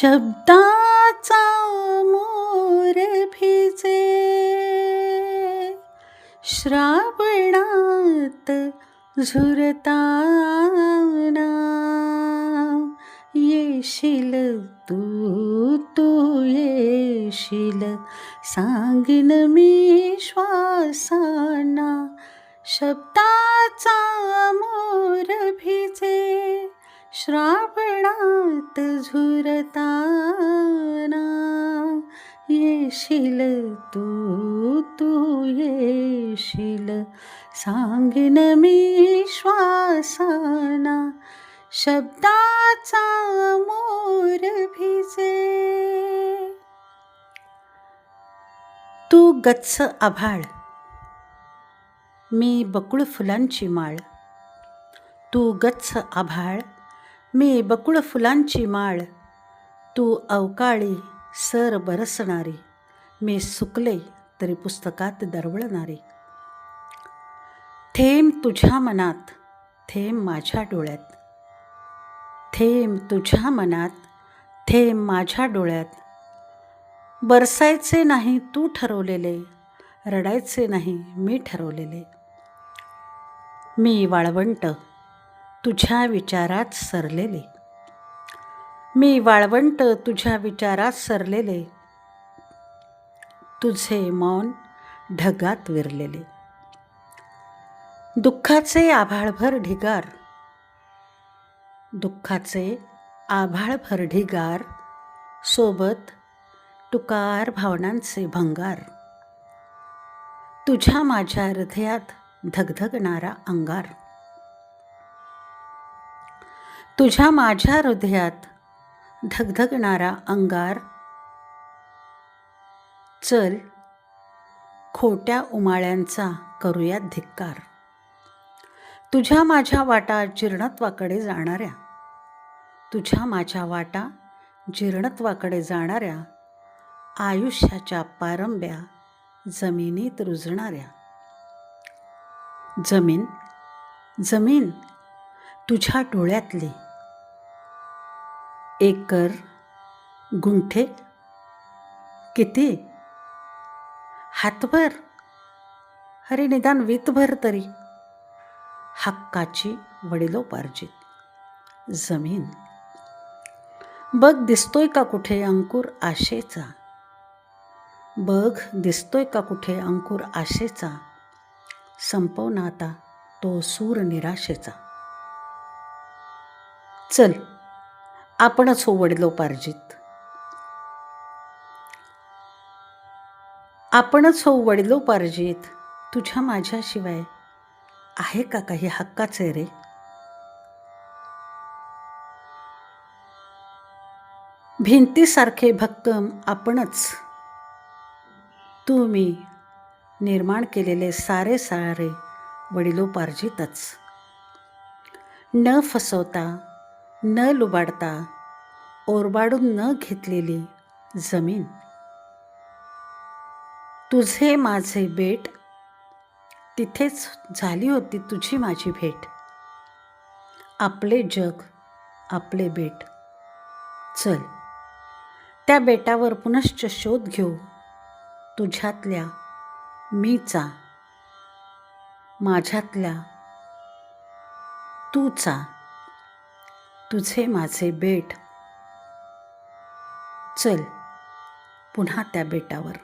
शब्दाचा मोर भिजे. श्रावणात झुरताना येशील तू तू येशील. सांगीन मी श्वासाना शब्दाचा मोर भिजे. श्रावणात झुरताना येशील तू तू येशील. सांगीन मी श्वासाना शब्दाचा मोर भिजे. तू गच्च आभाळ मी बकुळ फुलांची माळ. तू गच्च आभाळ मी बकुळ फुलांची माळ. तू अवकाळी सर बरसणारी. मी सुकले तरी पुस्तकात दरवळणारी. थेंब तुझ्या मनात थेंब माझ्या डोळ्यात. थेंब तुझ्या मनात थेंब माझ्या डोळ्यात. बरसायचे नाही तू ठरवलेले रडायचे नाही मी ठरवलेले. मी वाळवंट तुझ्या विचारात सरलेले. मी वाळवंट तुझ्या विचारात सरलेले. तुझे मौन ढगात विरलेले. दुःखाचे आभाळभर ढिगार. दुःखाचे आभाळभर ढिगार सोबत टुकार भावनांचे भंगार. तुझ्या माझ्या हृदयात धगधगणारा अंगार. तुझ्या माझ्या हृदयात धगधगणारा अंगार. चल खोट्या उमाळ्यांचा करूयात धिक्कार. तुझ्या माझ्या वाटा जीर्णत्वाकडे जाणाऱ्या. तुझ्या माझ्या वाटा जीर्णत्वाकडे जाणाऱ्या. आयुष्याच्या पारंब्या जमिनीत रुजणाऱ्या. जमीन जमीन तुझ्या डोळ्यातली एकर गुंठे किती? हातभर? अरे निदान वीतभर तरी. हक्काची वडिलोपार्जित जमीन. बघ दिसतोय का कुठे अंकुर आशेचा? बघ दिसतोय का कुठे अंकुर आशेचा? संपवना आता तो सूर निराशेचा. चल आपणच हो वडिलोपार्जित आपणच हो वडिलोपार्जित तुझ्या माझ्याशिवाय आहे का काही हक्काचे रे? भिंतीसारखे भक्कम आपणच. तू मी निर्माण केलेले सारे सारे वडिलोपार्जितच न फसवता न लुबाडता ओरबाडून न घेतलेली जमीन. तुझे माझे बेट तिथेच झाली होती तुझी माझी भेट. आपले जग आपले बेट. चल त्या बेटावर पुनश्च शोध घेऊ. तुझ्यातल्या मीचा माझ्यातल्या तूचा. तुझे माझे बेट. चल पुन्हा त्या बेटावर.